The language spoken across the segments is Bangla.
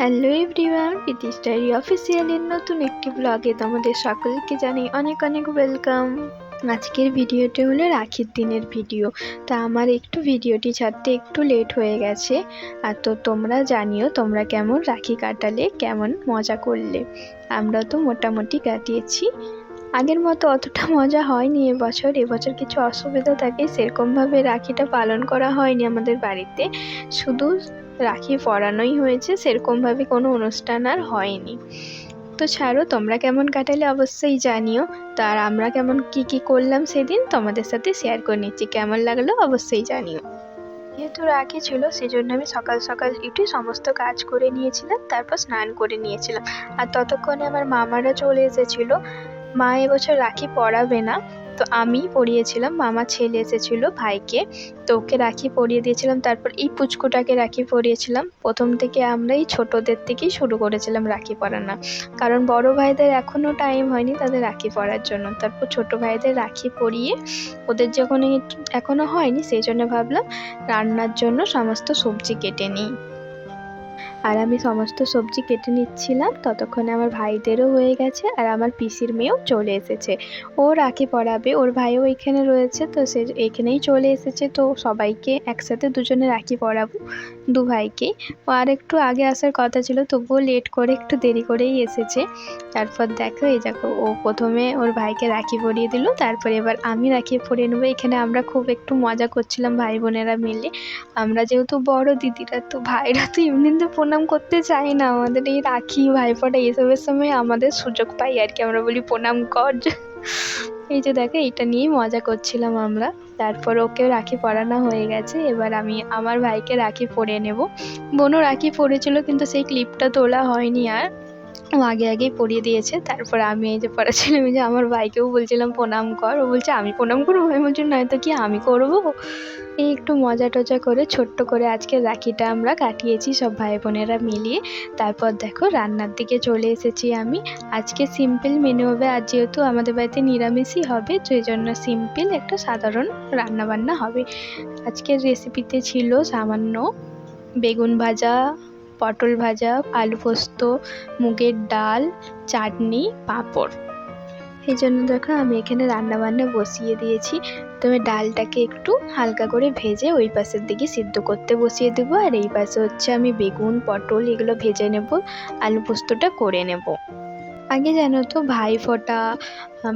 হ্যালো এভরিওয়ান প্রীতি স্টাইরি অফিসিয়ালের নতুন একটি ব্লগে তোমাদের সকলকে জানি অনেক অনেক ওয়েলকাম আজকের ভিডিওটি হলো রাখির দিনের ভিডিও তা আমার একটু ভিডিওটি ছাড়তে একটু লেট হয়ে গেছে। আর তো তোমরা জানিও তোমরা কেমন রাখি কাটালে, কেমন মজা করলে। আমরা তো মোটামুটি কাটিয়েছি। আগের মতো অতটা মজা হয়নি এবছর। এবছর কিছু অসুবিধা থাকে, সেরকমভাবে রাখিটা পালন করা হয়নি আমাদের বাড়িতে। শুধু রাখি পরানোই হয়েছে, সেরকমভাবে কোনো অনুষ্ঠান আর হয়নি। তো ছাড়ো, তোমরা কেমন কাটালে অবশ্যই জানিও। তো আর আমরা কেমন কি কি করলাম সেদিন, তোমাদের সাথে শেয়ার করে নিচ্ছি। কেমন লাগল অবশ্যই জানিও। যেহেতু রাখি ছিল সেই জন্য আমি সকাল সকাল উঠে সমস্ত কাজ করে নিয়েছিলাম, তারপর স্নান করে নিয়েছিলাম। আর ততক্ষণে আমার মামারা চলে এসেছিল। মা এবছর রাখি পরাবে না। তো আমিই পরিয়েছিলাম, মামা ছেলে এসেছিল ভাইকে। তো ওকে রাখি পরিয়ে দিয়েছিলাম, তারপর এই পুচকুটাকে রাখি পরিয়েছিলাম। প্রথম থেকে আমরা এই ছোটোদের থেকেই শুরু করেছিলাম রাখি পরানো। কারণ বড় ভাইদের এখনও টাইম হয়নি তাদের রাখি পরার জন্য। তারপর ছোট ভাইদের রাখি পরিয়ে ওদের যখন এখনও হয়নি, সেই জন্য ভাবলাম রান্নার জন্য সমস্ত সবজি কেটে নিই। আর আমি সমস্ত সবজি কেটে নিচ্ছিলাম। ততক্ষণে আমার ভাইদেরও হয়ে গেছে আর আমার পিসির মেয়েও চলে এসেছে। ও রাখি পরাবে। ওর ভাইও এখানে রয়েছে, তো সে এখানেই চলে এসেছে। তো সবাইকে একসাথে দুজনে রাখি পরাবো দু ভাইকেই ও আর একটু আগে আসার কথা ছিল, তবুও লেট করে একটু দেরি করেই এসেছে। তারপর দেখো, এই দেখো, ও প্রথমে ওর ভাইকে রাখি পরিয়ে দিল। তারপরে এবার আমি রাখি পরিয়ে নেব। এখানে আমরা খুব একটু মজা করছিলাম ভাই বোনেরা মিলে। আমরা যেহেতু বড় দিদিরা, তো ভাইরা তো এমনিতে প্রণাম করতে চাই না। আমাদের এই রাখি, ভাইফোঁটা এইসবের সময় আমাদের সুযোগ পাই আর কি। আমরা বলি, প্রণাম কর। এই যে দেখো এটা নিয়েই মজা করছিলাম আমরা। তারপর ওকে রাখি পরানো হয়ে গেছে। এবার আমি আমার ভাইকে রাখি পরে নেব। বোনও রাখি পরেছিল, কিন্তু সেই ক্লিপটা তোলা হয়নি আর। ও আগে আগেই পরিয়ে দিয়েছে। তারপর আমি এই যে পড়াচ্ছিলাম যে আমার ভাইকেও বলছিলাম, প্রণাম কর। ও বলছে, আমি প্রণাম করব? আমি বলছি নয়তো কি আমি করব? এই একটু মজা টজা করে, ছোট্ট করে আজকে রাখিটা আমরা কাটিয়েছি সব ভাই বোনেরা মিলিয়ে। তারপর দেখো, রান্নার দিকে চলে এসেছি আমি। আজকে সিম্পল মেনু হবে, আর যেহেতু আমাদের বাড়িতে নিরামিষই হবে, সেই জন্য সিম্পল একটা সাধারণ রান্নাবান্না হবে। আজকের রেসিপিতে ছিল সামান্য বেগুন ভাজা পটল ভাজা, আলু পোস্ত, মুগের ডাল, চাটনি, পাঁপড়। এই জন্য দেখো আমি এখানে রান্না বান্না বসিয়ে দিয়েছি। তবে ডালটাকে একটু হালকা করে ভেজে ওই পাশের দিকে সিদ্ধ করতে বসিয়ে দেবো। আর এই পাশে হচ্ছে আমি বেগুন, পটল এগুলো ভেজে নেব, আলু পোস্তটা করে নেব। আগে জানো তো ভাই ভাইফোঁটা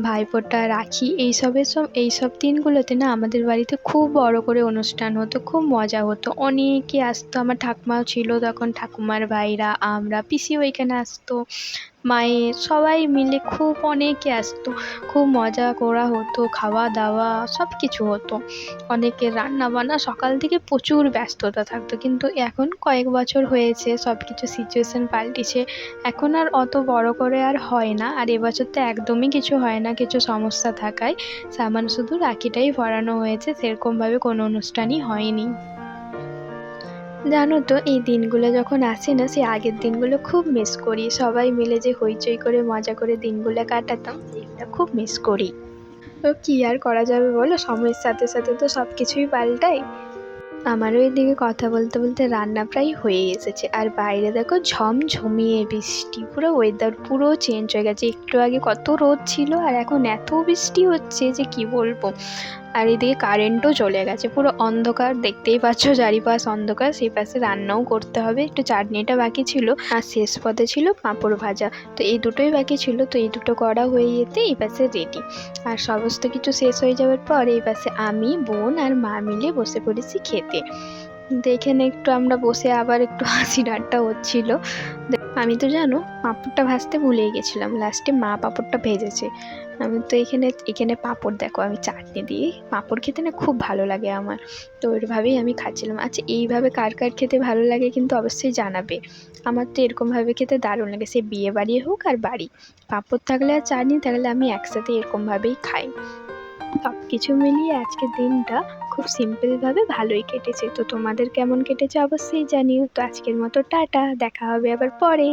ভাইফোঁটা রাখি, এইসবের সব, এইসব দিনগুলোতে না আমাদের বাড়িতে খুব বড় করে অনুষ্ঠান হতো, খুব মজা হতো। অনেকে আসতো, আমার ঠাকুমাও ছিল তখন, ঠাকুমার ভাইরা, আমরা, পিসিও এখানে আসতো, মায়ের, সবাই মিলে খুব অনেকে আসতো, খুব মজা করা হতো খাওয়া দাওয়া সব কিছু হতো। অনেকের রান্না বান্না সকাল থেকে প্রচুর ব্যস্ততা থাকতো, কিন্তু এখন কয়েক বছর হয়েছে সব কিছু সিচুয়েশান পাল্টিছে, এখন আর অত বড় করে আর হয় না, আর এবছর তো একদমই কিছু হয় না কিছু সমস্যা থাকায়। সামান্য শুধু রাখিটাই পরানো হয়েছে, সেরকমভাবে কোনো অনুষ্ঠানই হয়নি। জানো তো, এই দিনগুলো যখন আসে না, সেই আগের দিনগুলো খুব মিস করি। সবাই মিলে যে হইচই করে, মজা করে দিনগুলো কাটাতাম এগুলো খুব মিস করি। তো কী আর করা যাবে বলো? সময়ের সাথে সাথে তো সব কিছুই পাল্টায়। আমারও এদিকে কথা বলতে বলতে রান্না প্রায় হয়ে এসেছে। আর বাইরে দেখো ঝমঝমিয়ে বৃষ্টি, পুরো ওয়েদার পুরো চেঞ্জ হয়ে গেছে। একটু আগে কত রোদ ছিল আর এখন এত বৃষ্টি হচ্ছে যে কি বলব? আর এদিকে কারেন্টও চলে গেছে। পুরো অন্ধকার, দেখতেই পাচ্ছ চারিপাশ অন্ধকার। সেই পাশে রান্নাও করতে হবে। একটু চাটনিটা বাকি ছিল আর শেষ পথে ছিল পাঁপড় ভাজা। তো এই দুটোই বাকি ছিল। তো এই দুটো করা হয়ে যেতে এই পাশে রেডি আর সমস্ত কিছু শেষ হয়ে যাওয়ার পর এই পাশে আমি, বোন আর মা মিলে বসে পড়েছি খেতে। দেখেন একটু, আমরা বসে আবার একটু হাসি ঠাট্টা হচ্ছিল। আমি তো জানো, পাঁপড়টা ভাজতে ভুলেই গেছিলাম। লাস্টে মা পাঁপড়টা ভেজেছে। আমি তো এখানে এখানে পাঁপড় দেখো, আমি চাটনি দিয়ে। পাঁপড় খেতে না খুব ভালো লাগে আমার। তো ওইভাবেই আমি খাচ্ছিলাম। আচ্ছা এইভাবে কার কার খেতে ভালো লাগে কিন্তু অবশ্যই জানাবে। আমার তো এরকমভাবে খেতে দারুণ লাগে। সে বিয়ে বাড়ি হোক আর বাড়ি। পাঁপড় থাকলে আর চাটনি থাকলে আমি একসাথে এরকমভাবেই খাই। সব কিছু মিলিয়ে আজকের দিনটা খুব সিম্পলভাবে ভালোই কেটেছে। তো তোমাদের কেমন কেটেছে অবশ্যই জানিও। তো আজকের মতো টাটা, দেখা হবে আবার পরে।